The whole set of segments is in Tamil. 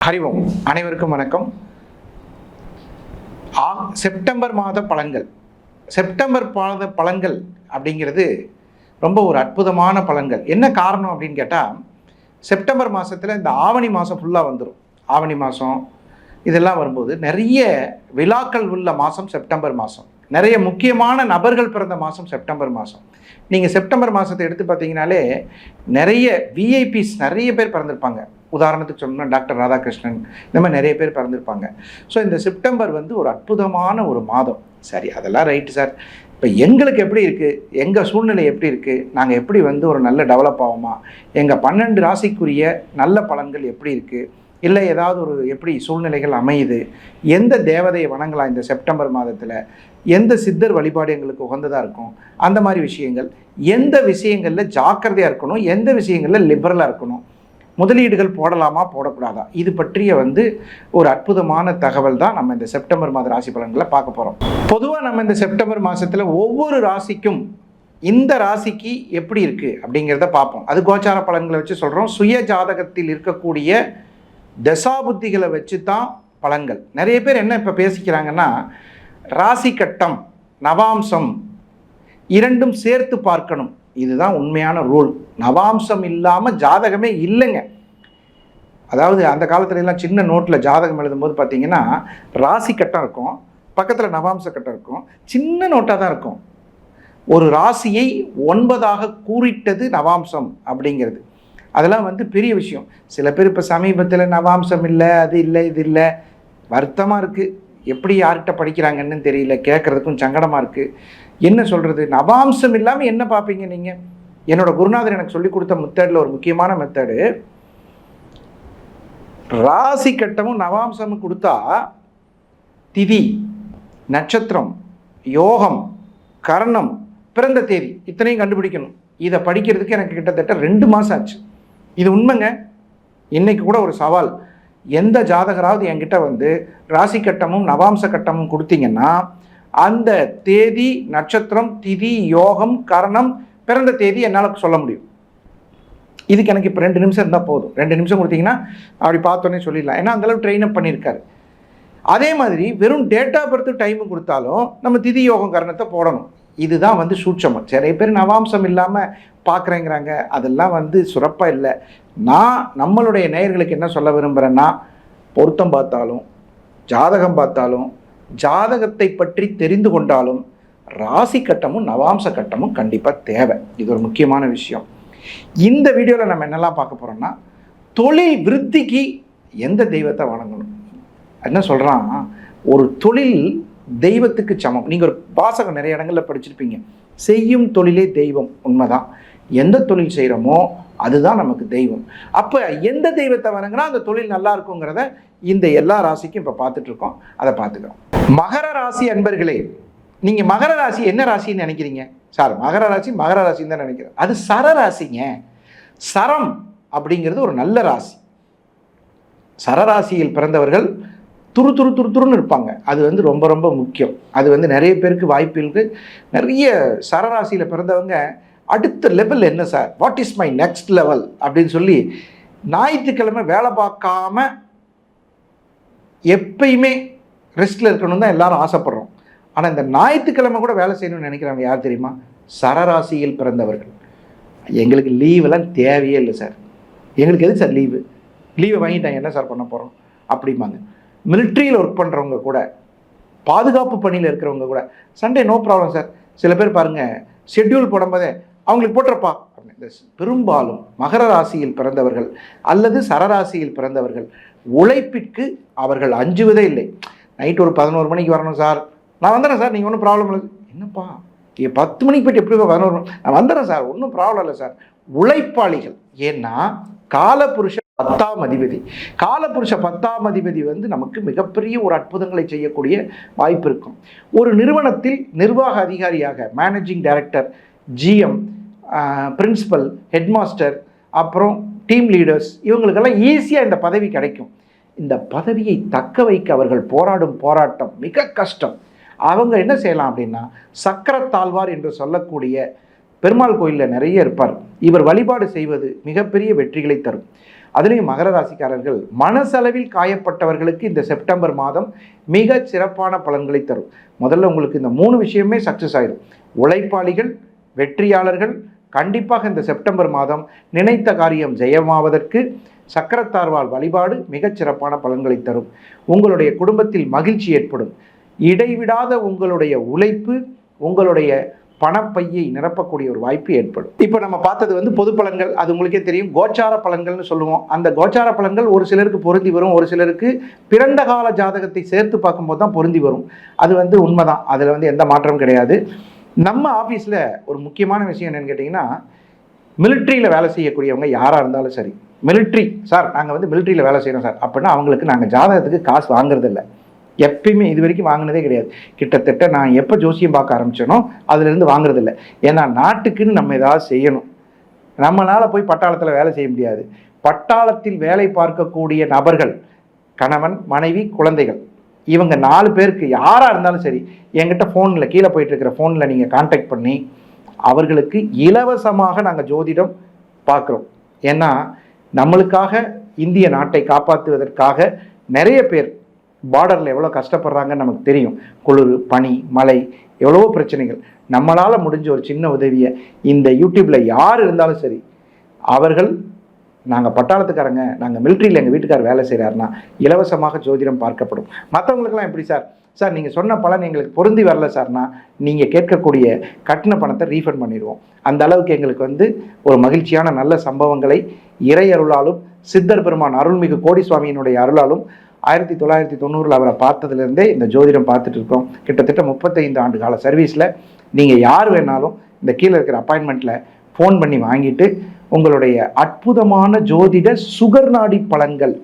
ஹரிவோம் அனைவருக்கும் வணக்கம். ஆ- செப்டம்பர் மாத பலன்கள் செப்டம்பர் மாத பலன்கள் அப்படிங்கிறது ரொம்ப ஒரு அற்புதமான பலன்கள் என்ன காரணம் அப்படின்னு கேட்டால் செப்டம்பர் மாதத்தில் இந்த ஆவணி மாதம் ஃபுல்லாக வந்துடும் ஆவணி மாதம் இதெல்லாம் வரும்போது நிறைய விழாக்கள் உள்ள மாதம் செப்டம்பர் மாதம் நிறைய முக்கியமான நபர்கள் பிறந்த மாதம் செப்டம்பர் மாதம் நீங்கள் செப்டம்பர் மாதத்தை எடுத்து பார்த்தீங்கனாலே நிறைய விஐபிஸ் நிறைய பேர் பிறந்திருப்பாங்க. உதாரணத்துக்கு சொன்னோம்னா டாக்டர் ராதாகிருஷ்ணன் இந்த மாதிரி நிறைய பேர் பிறந்திருப்பாங்க. ஸோ இந்த செப்டம்பர் வந்து ஒரு அற்புதமான ஒரு மாதம். சரி அதெல்லாம் ரைட்டு சார் இப்போ எங்களுக்கு எப்படி இருக்குது எங்கள் சூழ்நிலை எப்படி இருக்குது நாங்கள் எப்படி வந்து ஒரு நல்ல டெவலப் ஆகுமா? எங்கள் பன்னெண்டு ராசிக்குரிய நல்ல பலன்கள் எப்படி இருக்குது இல்லை ஏதாவது ஒரு எப்படி சூழ்நிலைகள் அமையுது? எந்த தேவதையை வணங்கலாம் இந்த செப்டம்பர் மாதத்தில்? எந்த சித்தர் வழிபாடு எங்களுக்கு உகந்ததாக இருக்கும்? அந்த மாதிரி விஷயங்கள். எந்த விஷயங்களில் ஜாக்கிரதையாக இருக்கணும்? எந்த விஷயங்களில் லிபரலாக இருக்கணும்? முதலீடுகள் போடலாமா போடக்கூடாதா? இது பற்றிய வந்து ஒரு அற்புதமான தகவல் தான் நம்ம இந்த செப்டம்பர் மாத ராசி பலன்களை பார்க்க போகிறோம் பொதுவாக நம்ம இந்த செப்டம்பர் மாதத்தில் ஒவ்வொரு ராசிக்கும் இந்த ராசிக்கு எப்படி இருக்குது அப்படிங்கிறத பார்ப்போம். அது கோச்சார பலன்களை வச்சு சொல்கிறோம் சுய ஜாதகத்தில் இருக்கக்கூடிய தசாபுத்திகளை வச்சு தான் பலன்கள். நிறைய பேர் என்ன இப்போ பேசிக்கிறாங்கன்னா ராசி கட்டம் நவாம்சம் இரண்டும் சேர்த்து பார்க்கணும். இதுதான் உண்மையான ரூல் நவாம்சம் இல்லாமல் ஜாதகமே இல்லைங்க. அதாவது அந்த காலத்துலலாம் சின்ன நோட்டில் ஜாதகம் எழுதும்போது பார்த்தீங்கன்னா ராசி கட்டம் இருக்கும் பக்கத்தில் நவாம்ச கட்டம் இருக்கும் சின்ன நோட்டாக தான் இருக்கும். ஒரு ராசியை ஒன்பதாக கூறிட்டது நவாம்சம் அப்படிங்கிறது. அதெல்லாம் வந்து பெரிய விஷயம். சில பேர் இப்போ சமீபத்தில் நவாம்சம் இல்லை அது இல்லை இது இல்லை. வருத்தமாக இருக்குது எப்படி யார்கிட்ட படிக்கிறாங்கன்னு தெரியல கேட்குறதுக்கும் சங்கடமாக இருக்குது என்ன சொல்கிறது நவாம்சம் இல்லாமல் என்ன பார்ப்பீங்க நீங்கள் என்னோடய குருநாதர் எனக்கு சொல்லிக் கொடுத்த மெத்தடில் ஒரு முக்கியமான மெத்தடு ராசி கட்டமும் நவாம்சமும் கொடுத்தா திதி நட்சத்திரம் யோகம் கரணம் பிறந்த தேதி இத்தனையும் கண்டுபிடிக்கணும். இதை படிக்கிறதுக்கு எனக்கு கிட்டத்தட்ட ரெண்டு மாதம் ஆச்சு. இது உண்மைங்க? இன்னைக்கு கூட ஒரு சவால். எந்த ஜாதகராவது என்கிட்ட வந்து ராசி கட்டமும் நவாம்ச கட்டமும் கொடுத்தீங்கன்னா அந்த தேதி நட்சத்திரம் திதி யோகம் கரணம் பிறந்த தேதி என்னால் சொல்ல முடியும். இதுக்கு எனக்கு இப்போ ரெண்டு நிமிஷம் இருந்தால் போதும். ரெண்டு நிமிஷம் கொடுத்தீங்கன்னா அப்படி பார்த்தோன்னே சொல்லிடலாம். ஏன்னா அந்தளவு ட்ரெயின் அப் பண்ணியிருக்காரு. அதே மாதிரி வெறும் டேட் ஆஃப் பர்த் டைமு கொடுத்தாலும் நம்ம திதி யோகம் கரணத்தை போடணும். இதுதான் வந்து சூட்சமம். நிறைய பேர் நவாம்சம் இல்லாமல் பார்க்குறேங்கிறாங்க அதெல்லாம் வந்து சுரப்பாக இல்லை. நான் நம்மளுடைய நேயர்களுக்கு என்ன சொல்ல விரும்புகிறேன்னா பொருத்தம் பார்த்தாலும் ஜாதகம் பார்த்தாலும் ஜாதகத்தை பற்றி தெரிந்து கொண்டாலும் ராசி கட்டமும் நவாம்ச கட்டமும் கண்டிப்பாக தேவை. இது ஒரு முக்கியமான விஷயம். இந்த வீடியோவில் நம்ம என்னெல்லாம் பார்க்க போகிறோம்னா தொழில் விருத்திக்கு எந்த தெய்வத்தை வணங்கணும்? என்ன சொல்கிறான் ஒரு தொழில் தெய்வத்துக்கு சமம். நீங்கள் ஒரு வாசகம் நிறைய இடங்களில் படிச்சிருப்பீங்க. செய்யும் தொழிலே தெய்வம் உண்மைதான். எந்த தொழில் செய்கிறோமோ அதுதான் நமக்கு தெய்வம். அப்போ எந்த தெய்வத்தை வணங்கினா அந்த தொழில் நல்லா இருக்குங்கிறத இந்த எல்லா ராசிக்கும் இப்போ பார்த்துட்டு இருக்கோம் அதை பார்த்துக்கிறோம் மகர ராசி அன்பர்களே நீங்கள் மகர ராசி என்ன ராசின்னு நினைக்கிறீங்க? சார் மகர ராசி மகர ராசின்னு தான் நினைக்கிறேன். அது சர ராசிங்க. சரம் அப்படிங்கிறது ஒரு நல்ல ராசி. சரராசியில் பிறந்தவர்கள் துரு துரு துரு துருன்னு இருப்பாங்க. அது வந்து ரொம்ப ரொம்ப முக்கியம். அது வந்து நிறைய பேருக்கு வாய்ப்பு இருக்கு. நிறைய சரராசியில் பிறந்தவங்க அடுத்த லெவல் என்ன sir what is my next level அப்படின்னு சொல்லி ஞாயிற்றுக்கிழமை வேலை பார்க்காம எப்பயுமே ரெஸ்ட்டில் இருக்கணும் தான் எல்லாரும் ஆசைப்படுறோம். ஆனால் இந்த ஞாயிற்றுக்கிழமை கூட வேலை செய்யணும்னு நினைக்கிறவங்க யார் தெரியுமா? சரராசியில் பிறந்தவர்கள். எங்களுக்கு லீவெல்லாம் தேவையே இல்லை சார் எங்களுக்கு எதுக்கு சார் லீவு லீவை வாங்கிட்டாங்க. என்ன சார் பண்ண போகிறோம் அப்படிம்பாங்க. மிலிட்ரியில் ஒர்க் பண்ணுறவங்க கூட பாதுகாப்பு பணியில் இருக்கிறவங்க கூட சண்டே நோ ப்ராப்ளம் சார் சில பேர் பாருங்கள் ஷெட்யூல் போடும்போதே அவங்களுக்கு போட்டிருப்பா இந்த பெரும்பாலும் மகர ராசியில் பிறந்தவர்கள் அல்லது சரராசியில் பிறந்தவர்கள் உழைப்பிற்கு அவர்கள் அஞ்சுவதே இல்லை. நைட் ஒரு பதினோரு மணிக்கு வரணும் சார் நான் வந்துடுறேன் சார் நீங்கள் ஒன்றும் ப்ராப்ளம் இல்லை. என்னப்பா? பத்து மணிக்கு போயிட்டு எப்படி பதினோரு நான் வந்துடுறேன் சார் ஒன்றும் ப்ராப்ளம் இல்லை சார் உழைப்பாளிகள். ஏன்னா காலபுருஷ பத்தாம் அதிபதி. காலபுருஷ பத்தாம் அதிபதி வந்து நமக்கு மிகப்பெரிய ஒரு அற்புதங்களை செய்யக்கூடிய வாய்ப்பு இருக்கும். ஒரு நிறுவனத்தில் நிர்வாக அதிகாரியாக managing director GM principal headmaster அப்புறம் டீம் லீடர்ஸ் இவங்களுக்கெல்லாம் ஈஸியாக இந்த பதவி கிடைக்கும். இந்த பதவியை தக்க வைக்க அவர்கள் போராடும் போராட்டம் மிக கஷ்டம். அவங்க என்ன செய்யலாம் அப்படின்னா சக்கரத்தாழ்வார் என்று சொல்லக்கூடிய பெருமாள் கோயிலில் நிறைய இருப்பார். இவர் வழிபாடு செய்வது மிகப்பெரிய வெற்றிகளை தரும். அதுலேயும் மகர ராசிக்காரர்கள் மனசளவில் காயப்பட்டவர்களுக்கு இந்த செப்டம்பர் மாதம் மிக சிறப்பான பலன்களை தரும். முதல்ல உங்களுக்கு இந்த மூணு விஷயமே சக்ஸஸ் ஆயிடும் உழைப்பாளிகள் வெற்றியாளர்கள் கண்டிப்பாக இந்த செப்டம்பர் மாதம் நினைத்த காரியம் ஜெயமாவதற்கு சக்கரத்தார்வால் வழிபாடு மிகச் சிறப்பான பலன்களை தரும். உங்களுடைய குடும்பத்தில் மகிழ்ச்சி ஏற்படும். இடைவிடாத உங்களுடைய உழைப்பு உங்களுடைய பணப்பையை நிரப்பக்கூடிய ஒரு வாய்ப்பு ஏற்படும். இப்போ நம்ம பார்த்தது வந்து பொது பலன்கள் அது உங்களுக்கே தெரியும். கோச்சார பலன்கள்னு சொல்லுவோம். அந்த கோச்சார பலன்கள் ஒரு சிலருக்கு பொருந்தி வரும் ஒரு சிலருக்கு பிறந்த கால ஜாதகத்தை சேர்த்து பார்க்கும்போது தான் பொருந்தி வரும். அது வந்து உண்மைதான். அதில் வந்து எந்த மாற்றமும் கிடையாது. நம்ம ஆஃபீஸில் ஒரு முக்கியமான விஷயம் என்னென்னு கேட்டிங்கன்னா மிலிட்ரியில் வேலை செய்யக்கூடியவங்க யாராக இருந்தாலும் சரி மிலிட்ரி சார் நாங்கள் வந்து மிலிட்ரியில் வேலை செய்கிறோம் சார். அப்படின்னா அவங்களுக்கு நாங்கள் ஜாதகத்துக்கு காசு வாங்குறதில்ல. எப்பயுமே இது வரைக்கும் வாங்கினதே கிடையாது. கிட்டத்தட்ட நான் எப்போ ஜோசியம் பார்க்க ஆரம்பித்தேனோ அதுலேருந்து வாங்குறதில்ல. ஏன்னா நாட்டுக்குன்னு நம்ம ஏதாவது செய்யணும். நம்மளால் போய் பட்டாளத்தில் வேலை செய்ய முடியாது. பட்டாளத்தில் வேலை பார்க்கக்கூடிய நபர்கள் கணவன் மனைவி குழந்தைகள் இவங்க நாலு பேருக்கு யாராக இருந்தாலும் சரி என்கிட்ட ஃபோனில் கீழே போயிட்டு இருக்கிற ஃபோனில் நீங்கள் காண்டாக்ட் பண்ணி அவர்களுக்கு இலவசமாக நாங்கள் ஜோதிடம் பார்க்குறோம். ஏன்னா நம்மளுக்காக இந்திய நாட்டை காப்பாற்றுவதற்காக நிறைய பேர் பார்டரில் எவ்வளோ கஷ்டப்படுறாங்கன்னு நமக்கு தெரியும். குளிர் பனி மழை எவ்வளவோ பிரச்சனைகள். நம்மளால் முடிஞ்ச ஒரு சின்ன உதவியை இந்த யூடியூப்பில் யார் இருந்தாலும் சரி அவர்கள் நாங்கள் பட்டாளத்துக்காரங்க நாங்கள் மிலிட்ரியில் எங்கள் வீட்டுக்கார் வேலை செய்கிறாருன்னா இலவசமாக ஜோதிடம் பார்க்கப்படும். மற்றவங்களுக்கெல்லாம் எப்படி சார்? சார் நீங்கள் சொன்ன பலன் எங்களுக்கு பொருந்தி வரல சார்னா நீங்கள் கேட்கக்கூடிய கட்டின பணத்தை ரீஃபண்ட் பண்ணிடுவோம். அந்த அளவுக்கு எங்களுக்கு வந்து ஒரு மகிழ்ச்சியான நல்ல சம்பவங்களை இறை அருளாலும் சித்தர் பெருமான் அருள்மிகு கோடி சுவாமியினுடைய அருளாலும் ஆயிரத்தி தொள்ளாயிரத்தி தொண்ணூறில் அவரை பார்த்ததுலேருந்தே இந்த ஜோதிடம் பார்த்துட்டு இருக்கோம். கிட்டத்தட்ட முப்பத்தைந்து ஆண்டு கால சர்வீஸில் நீங்கள் யார் வேணாலும் இந்த கீழே இருக்கிற அப்பாயின்மெண்ட்டில் ஃபோன் பண்ணி வாங்கிட்டு உங்களுடைய அற்புதமான ஜோதிட சுகர் நாடி பலன்கள்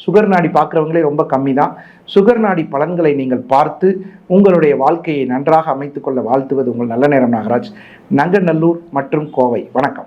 சுகர் நாடி பார்க்குறவங்களே ரொம்ப கம்மி தான் சுகர் நாடி பலன்களை நீங்கள் பார்த்து உங்களுடைய வாழ்க்கையை நன்றாக அமைத்துக்கொள்ள வாழ்த்துவது உங்கள் நல்ல நேரம் நாகராஜ். நங்கநல்லூர் மற்றும் கோவை. வணக்கம்.